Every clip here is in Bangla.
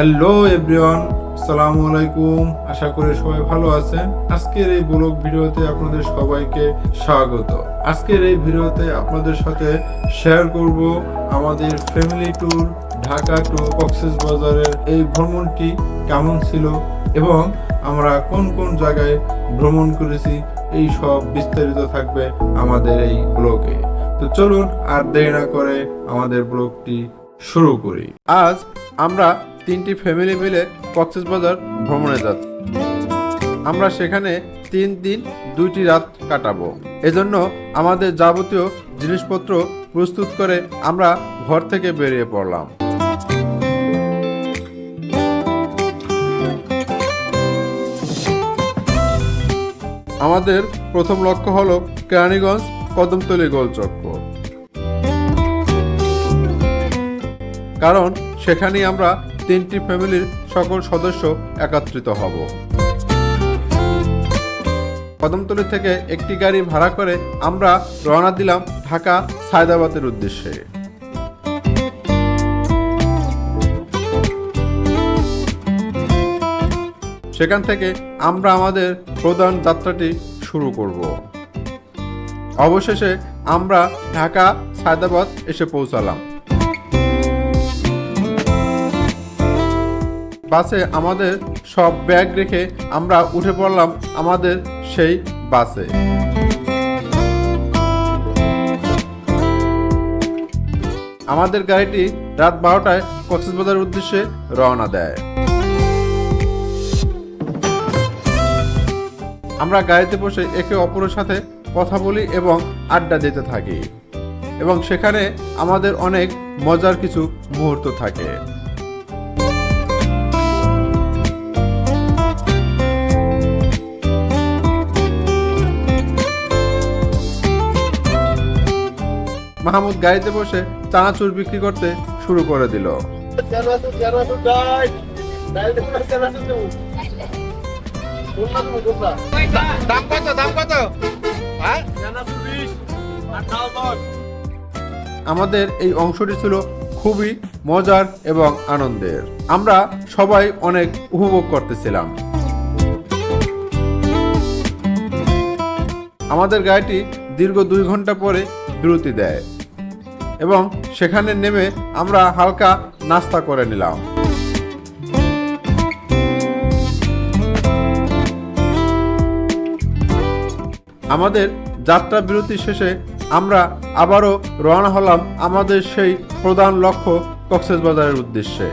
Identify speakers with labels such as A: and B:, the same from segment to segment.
A: হ্যালো এভরিওয়ান, আসসালামু আলাইকুম। আশা করি সবাই ভালো আছেন। আজকের এই ব্লগ ভিডিওতে আপনাদের সবাইকে স্বাগত। আজকের এই ভিডিওতে আপনাদের সাথে শেয়ার করব আমাদের family tour Dhaka to Cox's বাজারের এই ভ্রমণটি কেমন ছিল এবং আমরা কোন কোন জায়গায় ভ্রমণ করেছি, এই সব বিস্তারিত থাকবে আমাদের এই ব্লগে। তো চলুন আর দেরি না করে আমাদের ব্লগটি শুরু করি। আজ আমরা তিনটি ফ্যামিলি মিলে কক্সবাজার ভ্রমণে যাচ্ছি। আমরা সেখানে তিন দিন, দুইটি রাত কাটাবো। এজন্য আমাদের যাবতীয় জিনিসপত্র প্রস্তুত করে আমরা ঘর থেকে বেরিয়ে পড়লাম। আমাদের প্রথম লক্ষ্য হলো কেরানীগঞ্জ কদমতলী গোলচক্কর কারণ সেখানেই আমরা তিনটি ফ্যামিলির সকল সদস্য একত্রিত হব। কদমতলী থেকে একটি গাড়ি ভাড়া করে আমরা রওনা দিলাম ঢাকা সায়দাবাদের উদ্দেশ্যে। সেখান থেকে আমরা আমাদের প্রধান যাত্রাটি শুরু করব। অবশেষে আমরা ঢাকা সায়দাবাদ এসে পৌঁছালাম। বাসে আমাদের সব ব্যাগ রেখে আমরা উঠে পড়লাম আমাদের সেই বাসে। আমাদের গাড়িটি রাত বারোটায় কক্সবাজারের উদ্দেশ্যে রওনা দেয়। আমরা গাড়িতে বসে একে অপরের সাথে কথা বলি এবং আড্ডা দিতে থাকি। এবং সেখানে আমাদের অনেক মজার কিছু মুহূর্ত থাকে। মাহমুদ গাড়িতে বসে চানাচুর বিক্রি করতে শুরু করে দিল।
B: দাম কত দাম কত? হ্যাঁ?
A: আমাদের এই অংশটি ছিল খুবই মজার এবং আনন্দের। আমরা সবাই অনেক উপভোগ করতেছিলাম। আমাদের গাড়িটি দীর্ঘ দুই ঘণ্টা পরে বিরতি দেয়। এবং সেখানে নেমে আমরা হালকা নাস্তা করে নিলাম। আমাদের যাত্রা বিরতি শেষে আমরা আবারও রওনা হলাম আমাদের সেই প্রধান লক্ষ্য কক্সবাজারের উদ্দেশ্যে।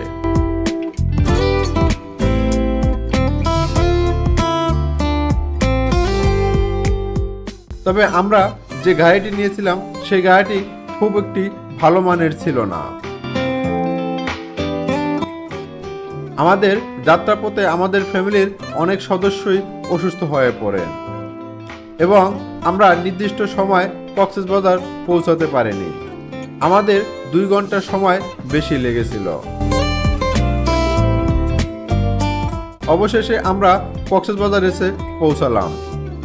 A: তবে আমরা যে গাড়িটি নিয়েছিলাম, সেই গাড়িটি খুব একটি ভালো মানের ছিল না। আমাদের যাত্রাপথে আমাদের ফ্যামিলির অনেক সদস্যই অসুস্থ হয়ে পড়েন এবং আমরা নির্দিষ্ট সময় কক্সবাজার পৌঁছাতে পারিনি। আমাদের দুই ঘণ্টা সময় বেশি লেগেছিল। অবশেষে আমরা কক্সবাজার এসে পৌঁছালাম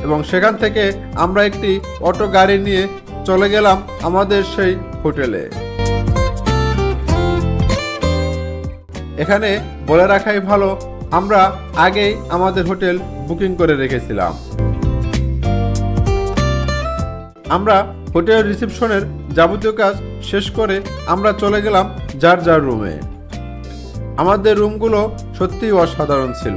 A: এবং সেখান থেকে আমরা একটি অটো গাড়ি নিয়ে চলে গেলাম আমাদের সেই হোটেলে। এখানে বলে রাখাই ভালো, আমরা আগেই আমাদের হোটেল বুকিং করে রেখেছিলাম। আমরা হোটেল রিসেপশনের যাবতীয় কাজ শেষ করে আমরা চলে গেলাম যার যার রুমে। আমাদের রুমগুলো সত্যিই অসাধারণ ছিল।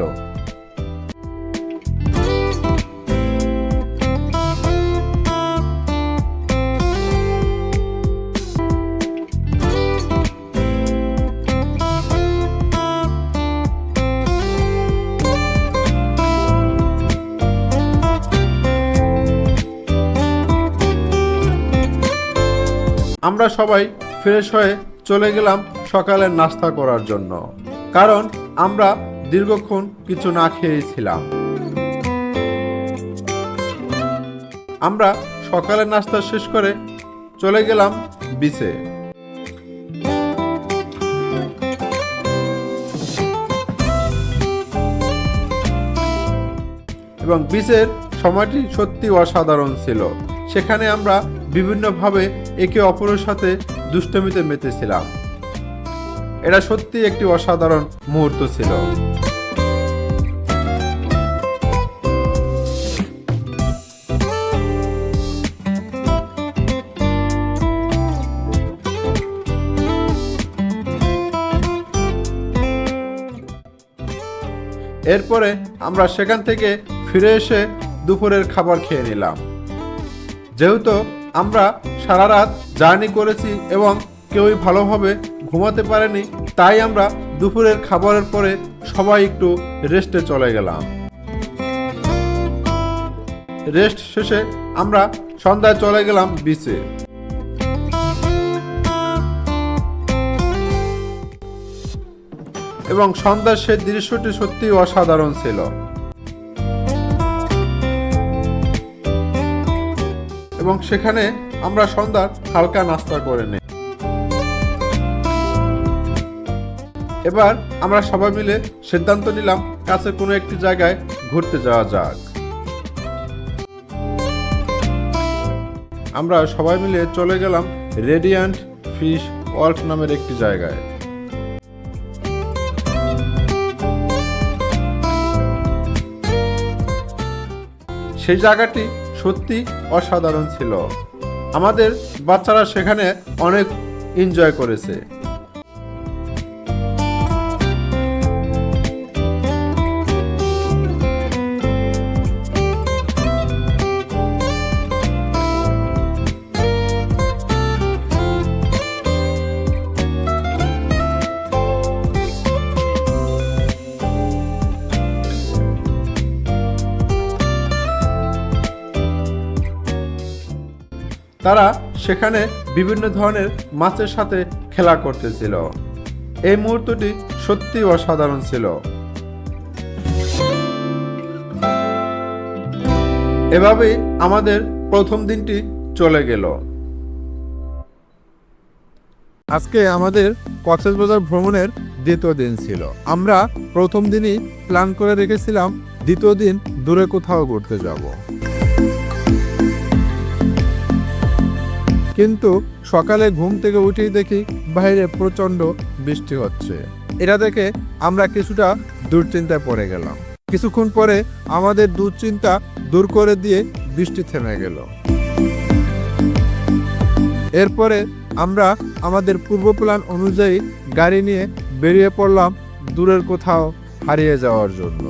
A: আমরা সবাই ফ্রেশ হয়ে চলে গেলাম সকালের নাস্তা করার জন্য। কারণ আমরা দীর্ঘক্ষণ কিছু না খেয়েছিলাম। আমরা সকালের নাস্তা শেষ করে চলে গেলাম বিচে এবং বিচের সময়টি সত্যি অসাধারণ ছিল। সেখানে আমরা বিভিন্নভাবে একে অপরের সাথে দুষ্টমিতে মেতেছিলাম। এটা সত্যি একটি অসাধারণ মুহূর্ত ছিল। এরপরে আমরা সেখান থেকে ফিরে এসে দুপুরের খাবার খেয়ে নিলাম। যেহেতু আমরা সারা রাত জার্নি করেছি এবং কেউই ভালোভাবে ঘুমাতে পারেনি, তাই আমরা দুপুরের খাবারের পরে সবাই একটু রেস্টে চলে গেলাম। রেস্ট শেষে আমরা সন্ধ্যায় চলে গেলাম বিচে এবং সন্ধ্যার সেই দৃশ্যটি সত্যি অসাধারণ ছিল। এবং সেখানে আমরা সন্ধ্যার হালকা নাস্তা করে নিই। এবার আমরা সবাই মিলে সিদ্ধান্ত নিলাম কাছে কোনো একটি জায়গায় ঘুরতে যাওয়া যাক। আমরা সবাই মিলে চলে গেলাম রেডিয়ান্ট ফিশ ওয়ার্ল্ড নামের একটি জায়গায়। সেই জায়গাটি সত্যি অসাধারণ ছিল। আমাদের বাচ্চারা সেখানে অনেক এনজয় করেছে। তারা সেখানে বিভিন্ন ধরনের মাছের সাথে খেলা করতেছিল। এই মুহূর্তটি সত্যি অসাধারণ ছিল। এভাবেই আমাদের প্রথম দিনটি চলে গেল। আজকে আমাদের কক্সবাজার ভ্রমণের দ্বিতীয় দিন ছিল। আমরা প্রথম দিনই প্ল্যান করে রেখেছিলাম দ্বিতীয় দিন দূরে কোথাও ঘুরতে যাব। কিন্তু সকালে ঘুম থেকে উঠেই দেখি বাইরে প্রচণ্ড বৃষ্টি হচ্ছে। এটা দেখে আমরা কিছুটা দুশ্চিন্তায় পড়ে গেলাম। কিছুক্ষণ পরে আমাদের দুশ্চিন্তা দূর করে দিয়ে বৃষ্টি থেমে গেল। এরপরে আমরা আমাদের পূর্ব প্ল্যান অনুযায়ী গাড়ি নিয়ে বেরিয়ে পড়লাম দূরের কোথাও হারিয়ে যাওয়ার জন্য।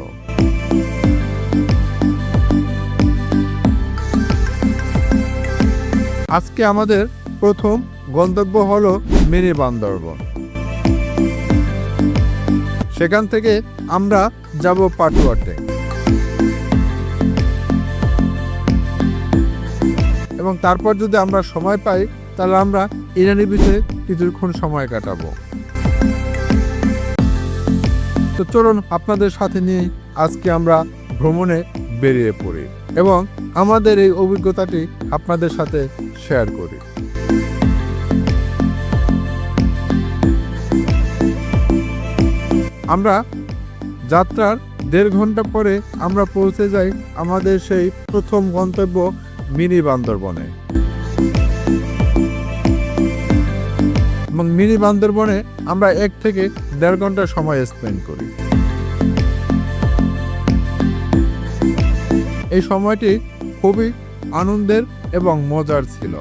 A: আজকে আমাদের প্রথম গন্তব্য হলো মিনি বান্দরবন। সেখান থেকে আমরা যাব পাটুয়াটে। এবং তারপর যদি আমরা সময় পাই, তাহলে আমরা ইরানি বিচে কিছুক্ষণ সময় কাটাবো। তো চলুন আপনাদের সাথে নিয়ে আজকে আমরা ভ্রমণে বেরিয়ে পড়ি। এবং আমাদের এই অভিজ্ঞতাটি আপনাদের সাথে শেয়ার করি। আমরা যাত্রার দেড় ঘণ্টা পরে আমরা পৌঁছে যাই আমাদের সেই প্রথম গন্তব্য মিনি বান্দরবনে। এবং মিনি বান্দরবনে আমরা এক থেকে দেড় ঘণ্টা সময় স্পেন্ড করি। এই সময়টি খুবই আনন্দের এবং মজার ছিল।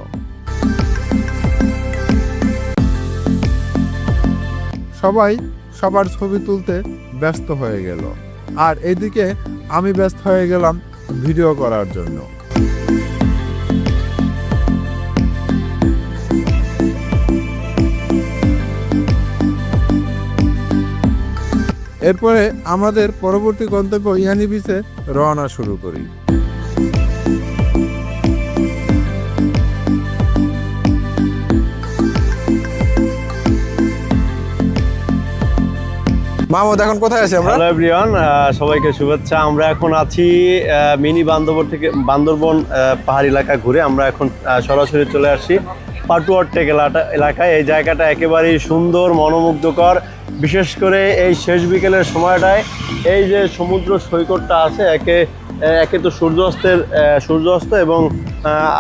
A: সবাই সবার ছবি তুলতে ব্যস্ত হয়ে গেল। আর এদিকে আমি ব্যস্ত হয়ে গেলাম ভিডিও করার জন্য। এরপরে আমাদের পরবর্তী গন্তব্য ইয়ানি বিচে রওনা শুরু করি। মাহমুদ, এখন কোথায় আছি আমরা?
C: হ্যালো এভরিওয়ান সবাইকে শুভেচ্ছা। আমরা এখন আছি মিনি বান্দরবন থেকে, বান্দরবন পাহাড় এলাকা ঘুরে আমরা এখন সরাসরি চলে আসছি পাটুয়ার টেক এলাকা- এলাকায়। এই জায়গাটা একেবারেই সুন্দর, মনোমুগ্ধকর। বিশেষ করে এই শেষ বিকেলের সময়টায় এই যে সমুদ্র সৈকতটা আছে, একে একে তো সূর্যাস্তের সূর্যাস্ত এবং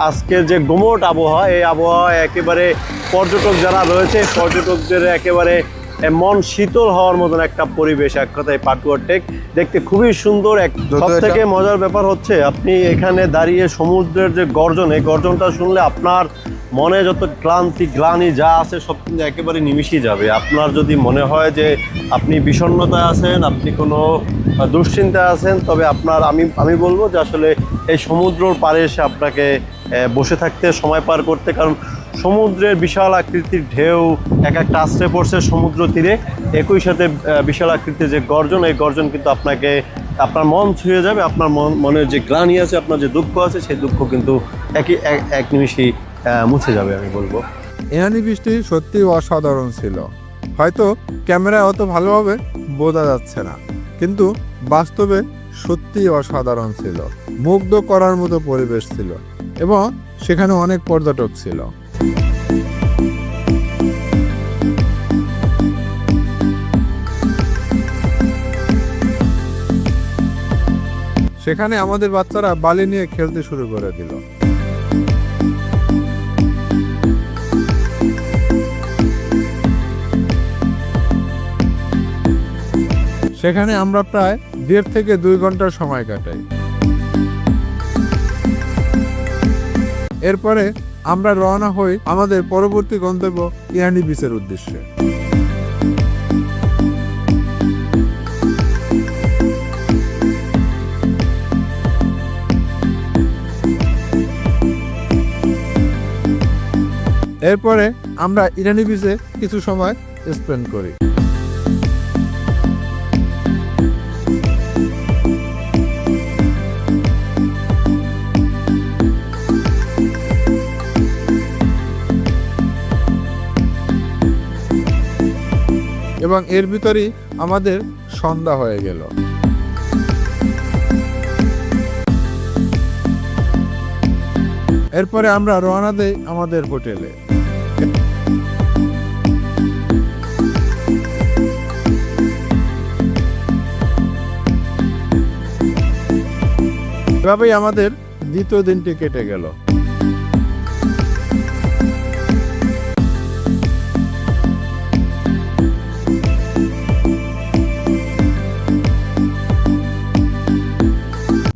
C: আজকের যে গোমট আবহাওয়া, এই আবহাওয়া একেবারে পর্যটক যারা রয়েছে, পর্যটকদের একেবারে মন শীতল হওয়ার মতন একটা পরিবেশ এক কথায় পাটুয়ার টেক। দেখতে খুবই সুন্দর এক সব থেকে মজার ব্যাপার হচ্ছে আপনি এখানে দাঁড়িয়ে সমুদ্রের যে গর্জন এই গর্জনটা শুনলে আপনার মনে যত ক্লান্তি গ্লানি যা আছে সব কিন্তু একেবারে নিমিশেই যাবে। আপনার যদি মনে হয় যে আপনি বিষণ্ণতায় আছেন আপনি কোনো দুশ্চিন্তায় আছেন তবে আপনার আমি আমি বলব যে আসলে এই সমুদ্রর পাড়ে এসে আপনাকে বসে থাকতে সময় পার করতে কারণ সমুদ্রের বিশাল আকৃতির ঢেউ এক একটা আশ্রয় পড়ছে সমুদ্র তীরে। একই সাথে বিশাল আকৃতির যে গর্জন এই গর্জন কিন্তু আপনাকে আপনার মন ছুঁয়ে যাবে আপনার মন মনের যে গ্লানি আছে আপনার যে দুঃখ আছে সেই দুঃখ কিন্তু একই এক- আহ, মুছে যাবে আমি বলব।
D: ইহানি বৃষ্টি সত্যি অসাধারণ ছিল। হয়তো ক্যামেরায় অত ভালোভাবে বোঝা যাচ্ছে না কিন্তু বাস্তবে সত্যিই অসাধারণ ছিল। মুগ্ধ করার মতো পরিবেশ ছিল এবং সেখানে অনেক পর্যটক ছিল। সেখানে আমাদের বাচ্চারা বালি নিয়ে খেলতে শুরু করে দিল। সেখানে আমরা প্রায় দেড় থেকে দুই ঘণ্টার সময় কাটাই। এরপরে আমরা রওনা হই আমাদের পরবর্তী গন্তব্য ইয়ানি বিচের উদ্দেশ্যে। এরপরে আমরা ইরানি বিচে কিছু সময় স্পেন্ড করি। এবং এর ভিতরেই আমাদের সন্ধ্যা হয়ে গেল। এরপরে আমরা রওনা দেই আমাদের হোটেলে। এভাবেই আমাদের দ্বিতীয় দিনটি কেটে গেল।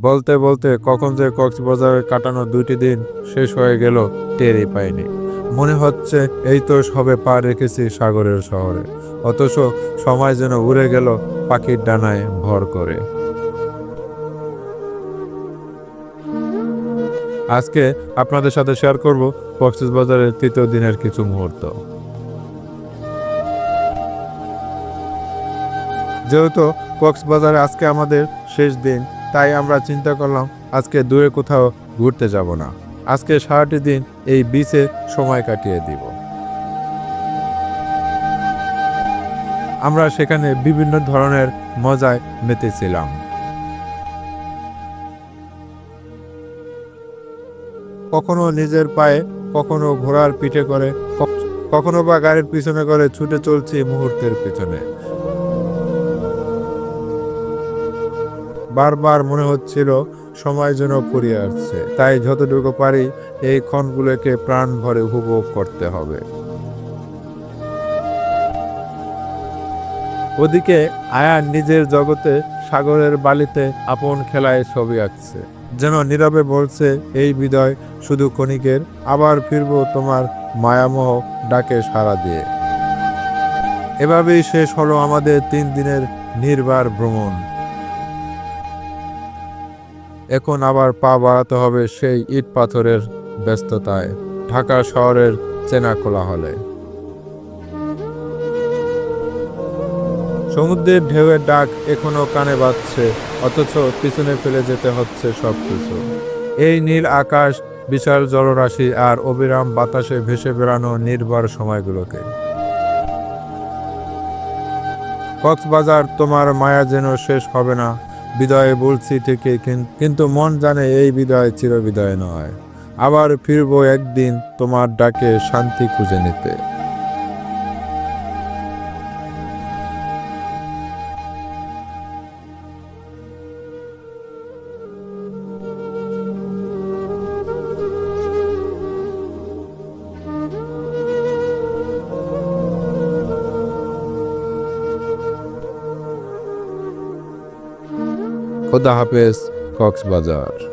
D: বলতে বলতে কখন যে কক্সবাজারে কাটানো দুটি দিন শেষ হয়ে গেল, টেরই পাইনি। মনে হচ্ছে এই তো সবে পা রেখেছি সাগরের শহরে। অথচ সময় যেন উড়ে গেল পাখির ডানায় ভর করে। আজকে আপনাদের সাথে শেয়ার করব কক্সবাজারের তৃতীয় দিনের কিছু মুহূর্ত। যেহেতু কক্সবাজারে আজকে আমাদের শেষ দিন তাই আমরা চিন্তা করলাম, আজকে দূরে কোথাও ঘুরতে যাব না। আজকে সারাটি দিন এই বিচে সময় কাটিয়ে দিব। আমরা সেখানে বিভিন্ন ধরনের মজায় মেতেছিলাম। কখনো নিজের পায়ে, কখনো ঘোড়ার পিঠে করে, কখনো বা গাড়ির পিছনে করে ছুটে চলছি মুহূর্তের পিছনে। বারবার মনে হচ্ছিল সময় যেন ফুরিয়ে আসছে। তাই যতটুকু পারি এই ক্ষণগুলোকে প্রাণ ভরে উপভোগ করতে হবে। ওদিকে আয়ান নিজের জগতে সাগরের বালিতে আপন খেলায় ছবি আঁকছে। যেন নীরবে বলছে, এই বিদয়, শুধু ক্ষণিকের আবার ফিরবো তোমার মায়ামোহ ডাকে সাড়া দিয়ে। এভাবেই শেষ হলো আমাদের তিন দিনের নির্বার ভ্রমণ। এখন আবার পা বাড়াতে হবে সেই ইট পাথরের ব্যস্ততায়, ঢাকা শহরের চেনা কোলাহলে। সমুদ্রের ঢেউয়ের ডাক এখনও কানে বাজছে, অথচ পিছনে ফেলে যেতে হচ্ছে সবকিছু। এই নীল আকাশ, বিশাল জলরাশি আর অবিরাম বাতাসে ভেসে বেড়ানো নির্ভর সময়গুলোকে কক্সবাজার তোমার মায়া যেন শেষ হবে না বিদায় বলছি ঠিকই, কিন- কিন্তু মন জানে এই বিদায় চিরবিদায় নয়। আবার ফিরবো একদিন তোমার ডাকে শান্তি খুঁজে নিতে। খোদা হাফেজ কক্সবাজার।